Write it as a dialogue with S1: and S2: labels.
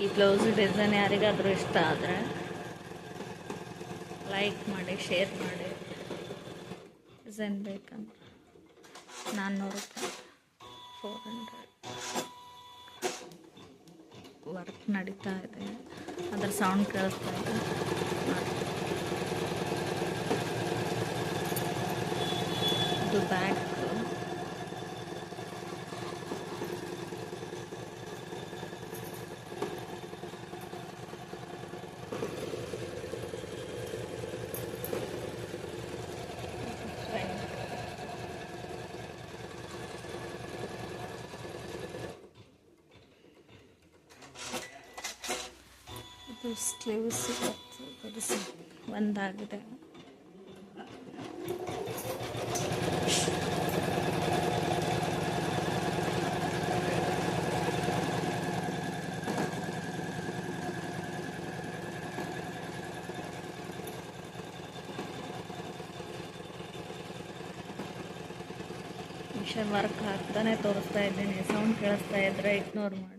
S1: ಈ blouse design ಯಾರಿಗಾದರೂ ಇಷ್ಟ ಆದರೆ ಲೈಕ್ ಮಾಡಿ ಶೇರ್ ಮಾಡಿ. ಡಿಸೈನ್ ಬೇಕಂತ ನಾನ್ನೂರು ರೂಪಾಯಿ. ಫೋರ್ ಹಂಡ್ರೆಡ್ ವರ್ಕ್ ನಡೀತಾ ಇದೆ. ಅದರ ಸೌಂಡ್ ಕೇಳಿಸ್ತಾ ಇದೆ. ಇದು ಬ್ಯಾಕ್ ಇದು ಸ್ಲೀವ್ಸ್ ಒಂದಾಗಿದೆ. ಮಿಷನ್ ವರ್ಕ್ ಆಗ್ತಾನೆ ತೋರಿಸ್ತಾ ಇದ್ದೀನಿ. ಸೌಂಡ್ ಕೇಳಿಸ್ತಾ ಇದ್ರೆ ಇಗ್ನೋರ್ ಮಾಡಿ.